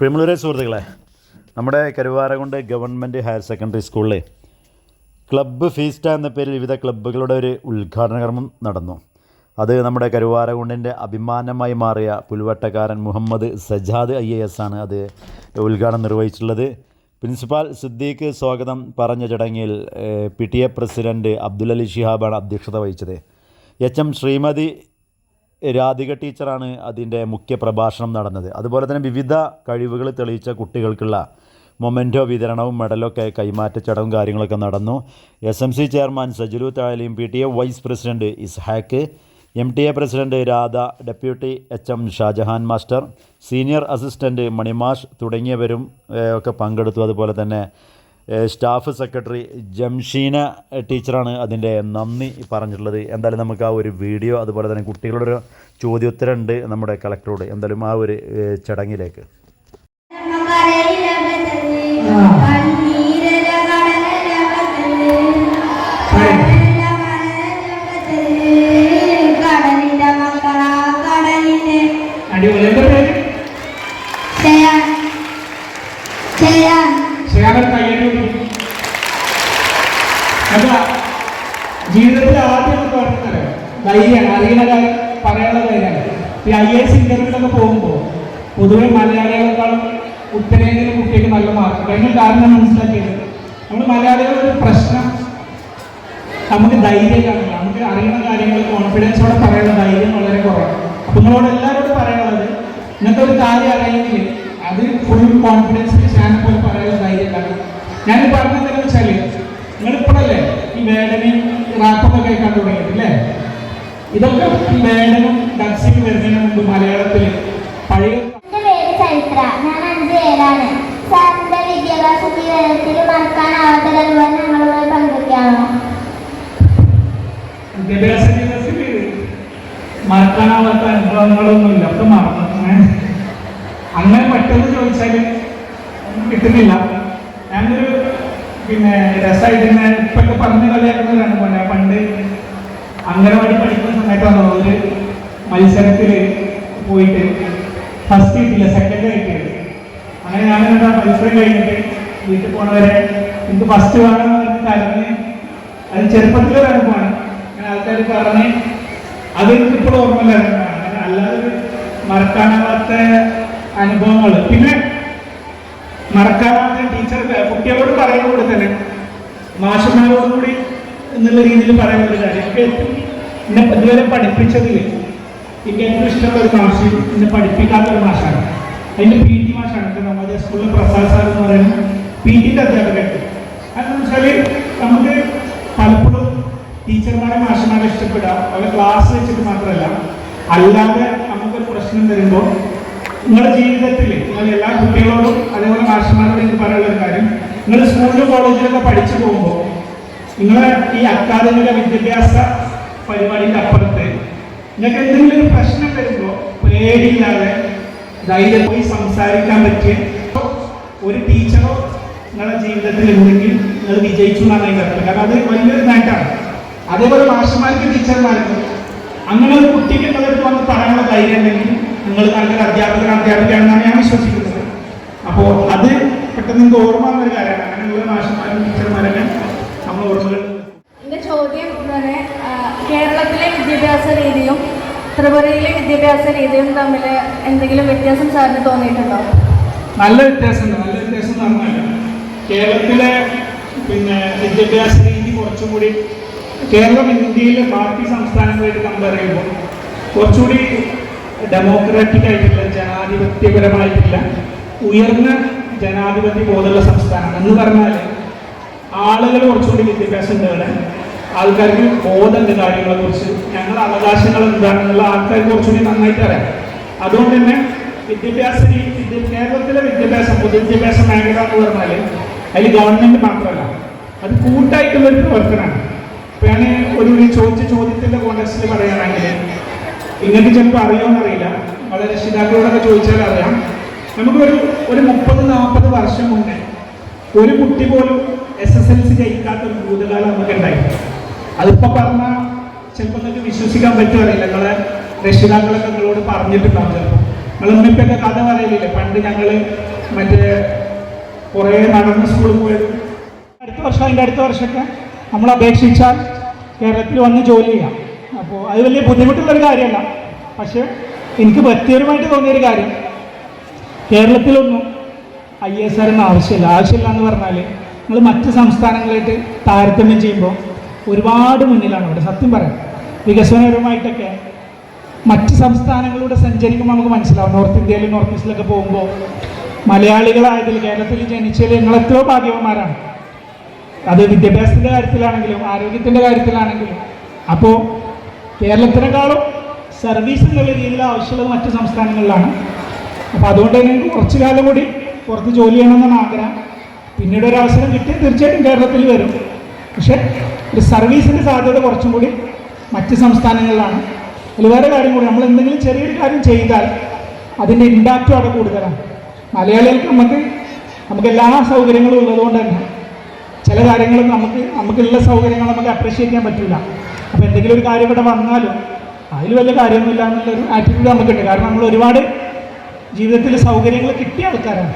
പ്രിയമുള്ളവരെ സുഹൃത്തുക്കളെ നമ്മുടെ കരുവാരകുണ്ട് ഗവൺമെന്റ് ഹയർ സെക്കൻഡറി സ്കൂളിൽ ക്ലബ്ബ് ഫീസ്റ്റ എന്ന പേരിൽ വിവിധ ക്ലബ്ബുകളുടെ ഒരു ഉദ്ഘാടന കർമ്മം നടന്നു. അത് നമ്മുടെ കരുവാരകുണ്ടിന്റെ അഭിമാനമായി മാറിയ പുൽവട്ടക്കാരൻ Muhammad Sajad I A S ആണ് അത് ഉദ്ഘാടനം നിർവഹിച്ചിട്ടുള്ളത്. പ്രിൻസിപ്പാൽ സിദ്ദീഖ് സ്വാഗതം പറഞ്ഞ ചടങ്ങിൽ P T A president Abdul Ali ഷിഹാബാണ് അധ്യക്ഷത വഹിച്ചത്. എച്ച് എം ശ്രീമതി രാധിക ടീച്ചറാണ് അതിന്റെ മുഖ്യ പ്രഭാഷണം നടന്നത്. അതുപോലെ തന്നെ വിവിധ കഴിവുകൾ തെളിയിച്ച കുട്ടികൾക്കുള്ള മൊമെന്റോ വിതരണവും മെഡലൊക്കെ കൈമാറ്റ ചടവും കാര്യങ്ങളൊക്കെ നടന്നു. എസ് എം സി ചെയർമാൻ സജുലു താലിയും P T A vice president Ishaq M T A president Radha deputy H M Shajahan master senior assistant മണിമാഷ് തുടങ്ങിയവരും ഒക്കെ പങ്കെടുത്തു. അതുപോലെ തന്നെ സ്റ്റാഫ് സെക്രട്ടറി ജംഷീന ടീച്ചറാണ് അതിന്റെ നന്ദി പറഞ്ഞിട്ടുള്ളത്. എന്തായാലും നമുക്ക് ആ ഒരു വീഡിയോ അതുപോലെ തന്നെ കുട്ടികളുടെ ഒരു ചോദ്യോത്തരം ഉണ്ട് നമ്മുടെ കളക്ടറോട്. എന്തായാലും ആ ഒരു ചടങ്ങിലേക്ക്. അടിപൊളി എന്താ പേര് ചെയ്യാൻ ചെയ്യാൻ ശ്രീയാമൻ കയ്യടി അല്ല ജീവിതത്തിൽ ആദ്യം നമുക്ക് പറഞ്ഞത് ധൈര്യമാണ്. അറിയണ പറയാനുള്ള ധൈര്യമാണ്. ഈ ഐ എസ് ഇന്റർവ്യൂലൊക്കെ പോകുമ്പോൾ പൊതുവെ മലയാളികളെക്കാളും ഉത്തരേന്ത്യയിലെ കുട്ടിക്ക് നല്ല മാർക്ക്. അതിന് കാരണം മനസ്സിലാക്കിയത്. നമ്മൾ മലയാളികളുടെ ഒരു പ്രശ്നം നമുക്ക് ധൈര്യം കാണില്ല നമുക്ക് അറിയുന്ന കാര്യങ്ങൾ കോൺഫിഡൻസോടെ പറയുന്ന ധൈര്യം വളരെ കുറവാണ്. അപ്പം നിങ്ങളോട് എല്ലാവരോടും പറയാനുള്ളത് ഇങ്ങനത്തെ ഒരു കാര്യം അറിയെങ്കിൽ അത് ഫുൾ കോൺഫിഡൻസിൽ ഞാൻ പോലെ പറയാനുള്ള ധൈര്യം കാണും ഞാൻ പറഞ്ഞത് വെച്ചാൽ നിങ്ങളിപ്പോഴല്ലേ ഈ വേദനയും റാപ്പൊക്കെ കേൾക്കാൻ തുടങ്ങിയത് അല്ലേ? ഇതൊക്കെ വേടനും ഡക്സിക്ക് വരുന്നതിന് മുമ്പ് മലയാളത്തിൽ പഴയ പേര് ചരിത്ര. ഞാൻ അഞ്ച് പേരാണ്. സാറിന്റെ വിദ്യാഭ്യാസ ജീവിതത്തിൽ മറക്കാനാവാത്ത കഴിവുകൾ ഞങ്ങളുമായി പങ്കുവയ്ക്കാമോ വിദ്യാഭ്യാസ ജീവിതത്തിൽ മറക്കാനാവാത്ത അനുഭവങ്ങളൊന്നുമില്ല. ഒക്കെ മറന്നു അങ്ങനെ പെട്ടെന്ന് ചോദിച്ചാൽ കിട്ടുന്നില്ല. ഞാനൊരു പിന്നെ രസമായിട്ട് ഇപ്പൊക്കെ പറഞ്ഞു കളിയാക്കുന്നവരാണ് പോലെ. പണ്ട് അംഗനവാടി പഠിക്കുന്ന സമയത്താണ് ഒരു മത്സരത്തിൽ പോയിട്ട് ഫസ്റ്റ് കിട്ടില്ല സെക്കൻഡ് കിട്ടിയത്? അങ്ങനെ ഞാൻ എന്താ മത്സരം കഴിഞ്ഞിട്ട് വീട്ടിൽ പോണവരെ എനിക്ക് ഫസ്റ്റ് വേണം കരഞ്ഞ് അത് ചെറുപ്പത്തിലൊരു അനുഭവമാണ്. അങ്ങനെ ആൾക്കാർ പറഞ്ഞ് അത് എനിക്ക് ഇപ്പോഴും ഓർമ്മയില്ല. അങ്ങനെ അല്ലാതെ മറക്കാനാവാത്ത അനുഭവങ്ങൾ. പിന്നെ മറക്കാനാവാത്ത ടീച്ചർ കുട്ടികളോട് കൂടെ തന്നെ മാഷന്മാരോടും കൂടി എന്നുള്ള രീതിയിൽ പറയുന്ന ഒരു കാര്യം. എനിക്ക് ഏറ്റവും എന്നെ ഇതുവരെ പഠിപ്പിച്ചതിൽ എനിക്ക് ഏറ്റവും ഇഷ്ടമുള്ള ഒരു മാഷ് എന്നെ പഠിപ്പിക്കാത്ത ഒരു മാഷാണ്. അതിന്റെ പി ടി മാഷാണ് നമ്മുടെ സ്കൂളിലെ പ്രസാദ് സാർ എന്ന് പറയുന്നത് പി ടിന്റെ അധ്യാപകരുണ്ട് അതെന്ന് വെച്ചാൽ നമുക്ക് പലപ്പോഴും ടീച്ചർമാരെ മാഷന്മാരെ ഇഷ്ടപ്പെടുക അവരെ ക്ലാസ് വെച്ചിട്ട് മാത്രമല്ല അല്ലാതെ നമുക്കൊരു പ്രശ്നം വരുമ്പോൾ നിങ്ങളുടെ ജീവിതത്തിൽ നിങ്ങൾ എല്ലാ കുട്ടികളോടും അതേപോലെ മാഷന്മാരോടും എനിക്ക് പറയാനുള്ള കാര്യം. നിങ്ങൾ സ്കൂളിലും കോളേജിലൊക്കെ പഠിച്ചു പോകുമ്പോൾ നിങ്ങളെ ഈ അക്കാദമിക വിദ്യാഭ്യാസ പരിപാടിയുടെ അപ്പുറത്ത് നിങ്ങൾക്ക് എന്തെങ്കിലും ഒരു പ്രശ്നം വരുമ്പോൾ പേടിയില്ലാതെ ധൈര്യം പോയി സംസാരിക്കാൻ പറ്റിയ ഒരു ടീച്ചറോ നിങ്ങളുടെ ജീവിതത്തിൽ ഉണ്ടെങ്കിൽ നിങ്ങൾ വിജയിച്ചു എന്നാണ് അതിന്റെ അർത്ഥം കാരണം അത് വലിയൊരു നേട്ടമാണ്. അതേപോലെ മാഷന്മാർക്ക് ടീച്ചർമാർക്ക് അങ്ങനെ ഒരു കുട്ടിക്ക് നിങ്ങളടുത്ത് വന്ന് പറയാനുള്ള ധൈര്യം ഉണ്ടെങ്കിൽ നിങ്ങൾ നല്ലൊരു അധ്യാപകർ അധ്യാപികയാണെന്നാണ് ഞാൻ വിശ്വസിക്കുന്നത്. അപ്പോൾ അത് പെട്ടെന്ന് നിങ്ങൾക്ക് ഓർമ്മ ഒരു കാര്യമാണ്. അങ്ങനെയുള്ള മാഷന്മാരും ടീച്ചർമാരൊക്കെ നമ്മൾ ഓർമ്മകൾ? എന്റെ ചോദ്യം തന്നെ കേരളത്തിലെ വിദ്യാഭ്യാസ രീതിയും ത്രിപുരയിലെ വിദ്യാഭ്യാസ രീതിയും തമ്മിൽ എന്തെങ്കിലും വ്യത്യാസം സാറിന് തോന്നിയിട്ടുണ്ടോ? നല്ല വ്യത്യാസമുണ്ട്. നല്ല വ്യത്യാസം പറഞ്ഞാൽ കേരളത്തിലെ പിന്നെ വിദ്യാഭ്യാസ രീതി കുറച്ചും കൂടി കേരളം ഇന്ത്യയിലെ ബാക്കി സംസ്ഥാനങ്ങളായിട്ട് കമ്പയർ ചെയ്യുമ്പോൾ കുറച്ചുകൂടി ഡെമോക്രാറ്റിക് ആയിട്ടുള്ള ജനാധിപത്യപരമായിട്ടില്ല ഉയർന്ന ജനാധിപത്യ ബോധമുള്ള സംസ്ഥാനം എന്ന് പറഞ്ഞാൽ ആളുകൾ കുറച്ചുകൂടി വിദ്യാഭ്യാസം ഉണ്ട് ആൾക്കാർക്ക് ബോധമുണ്ട് കാര്യങ്ങളെ കുറിച്ച് ഞങ്ങളുടെ അവകാശങ്ങൾ എന്താണെന്നുള്ള ആൾക്കാർക്ക് കുറച്ചുകൂടി നന്നായിട്ട് അറിയാം. അതുകൊണ്ട് തന്നെ വിദ്യാഭ്യാസ രീതി കേരളത്തിലെ വിദ്യാഭ്യാസം പൊതുവിദ്യാഭ്യാസ മേഖല എന്ന് പറഞ്ഞാൽ അതിൽ ഗവൺമെന്റ് മാത്രമല്ല അത് കൂട്ടായിട്ടുള്ള ഒരു പ്രവർത്തനമാണ്. ഞാൻ ഒരു ചോദിച്ച ചോദ്യത്തിന്റെ കോണ്ടക്സ്റ്റിൽ പറയുകയാണെങ്കിൽ ഇങ്ങനെ ചിലപ്പോൾ അറിയുമെന്നറിയില്ല വളരെ രക്ഷിതാക്കളോടൊക്കെ ചോദിച്ചാൽ അറിയാം. നമുക്കൊരു ഒരു മുപ്പത് നാൽപ്പത് വർഷം മുന്നേ ഒരു കുട്ടി പോലും എസ് കഴിക്കാത്ത ഒരു ഭൂതകാലം നമുക്ക് ഉണ്ടായി അതിപ്പോ പറഞ്ഞാൽ ചിലപ്പോൾ നിങ്ങൾക്ക് വിശ്വസിക്കാൻ പറ്റുമറിയില്ല നിങ്ങളെ രക്ഷിതാക്കളൊക്കെ നിങ്ങളോട് പറഞ്ഞിട്ടുണ്ടാവും ചിലപ്പോൾ നിങ്ങൾ ഉമ്മിപ്പൊക്കെ കഥ പറയലില്ലേ? പണ്ട് ഞങ്ങൾ മറ്റേ കുറേ നടന്ന് സ്കൂളിൽ പോയത്. അടുത്ത വർഷം അതിന്റെ അടുത്ത വർഷമൊക്കെ നമ്മൾ അപേക്ഷിച്ചാൽ കേരളത്തിൽ വന്ന് ജോലി ചെയ്യാം. അപ്പോൾ അത് വലിയ ബുദ്ധിമുട്ടുള്ളൊരു കാര്യമല്ല. പക്ഷേ എനിക്ക് വ്യക്തിപരമായിട്ട് തോന്നിയൊരു കാര്യം. കേരളത്തിലൊന്നും ഐ എസ് ആർ എന്ന ആവശ്യമില്ല. ആവശ്യമില്ല എന്ന് പറഞ്ഞാൽ നിങ്ങൾ മറ്റ് സംസ്ഥാനങ്ങളായിട്ട് താരതമ്യം ചെയ്യുമ്പോൾ ഒരുപാട് മുന്നിലാണ്. ഇവിടെ സത്യം പറയാം. വികസനപരമായിട്ടൊക്കെ മറ്റ് സംസ്ഥാനങ്ങളിലൂടെ സഞ്ചരിക്കുമ്പോൾ നമുക്ക് മനസ്സിലാവും. നോർത്ത് ഇന്ത്യയിലും നോർത്ത് ഈസ്റ്റിലൊക്കെ പോകുമ്പോൾ മലയാളികളായതിൽ കേരളത്തിൽ ജനിച്ചതിൽ ഞങ്ങളെത്രയോ ഭാഗ്യവന്മാരാണ്. അത് വിദ്യാഭ്യാസത്തിന്റെ കാര്യത്തിലാണെങ്കിലും ആരോഗ്യത്തിന്റെ കാര്യത്തിലാണെങ്കിലും. അപ്പോൾ കേരളത്തിനേക്കാളും സർവീസ് എന്നുള്ള രീതിയിൽ ആവശ്യമുള്ളത് മറ്റ് സംസ്ഥാനങ്ങളിലാണ്. അപ്പോൾ അതുകൊണ്ട് തന്നെ കുറച്ച് കാലം കൂടി പുറത്ത് ജോലി ചെയ്യണമെന്നാണ് ആഗ്രഹം. പിന്നീട് ഒരു അവസരം കിട്ടി. തീർച്ചയായിട്ടും കേരളത്തിൽ വരും. പക്ഷേ ഒരു സർവീസിന്റെ സാധ്യത കുറച്ചും കൂടി മറ്റ് സംസ്ഥാനങ്ങളിലാണ്. അതിൽ വേറെ കാര്യം കൂടി നമ്മൾ എന്തെങ്കിലും ചെറിയൊരു കാര്യം ചെയ്താൽ അതിന്റെ ഇമ്പാക്റ്റും അവിടെ കൂടുതലാണ്. മലയാളികൾക്ക് നമുക്ക് നമുക്ക് എല്ലാ സൗകര്യങ്ങളും ഉള്ളതുകൊണ്ട് തന്നെ ചില കാര്യങ്ങൾ നമുക്ക് നമുക്കുള്ള സൗകര്യങ്ങൾ നമുക്ക് അപ്രീഷിയേറ്റ് ചെയ്യാൻ പറ്റില്ല അപ്പോൾ എന്തെങ്കിലും ഒരു കാര്യം ഇവിടെ വന്നാലും അതിൽ വലിയ കാര്യമൊന്നുമില്ല എന്നുള്ളൊരു ആറ്റിറ്റ്യൂഡ് നമുക്കുണ്ട്. കാരണം നമ്മൾ ഒരുപാട് ജീവിതത്തിൽ സൗകര്യങ്ങൾ കിട്ടിയ ആൾക്കാരാണ്.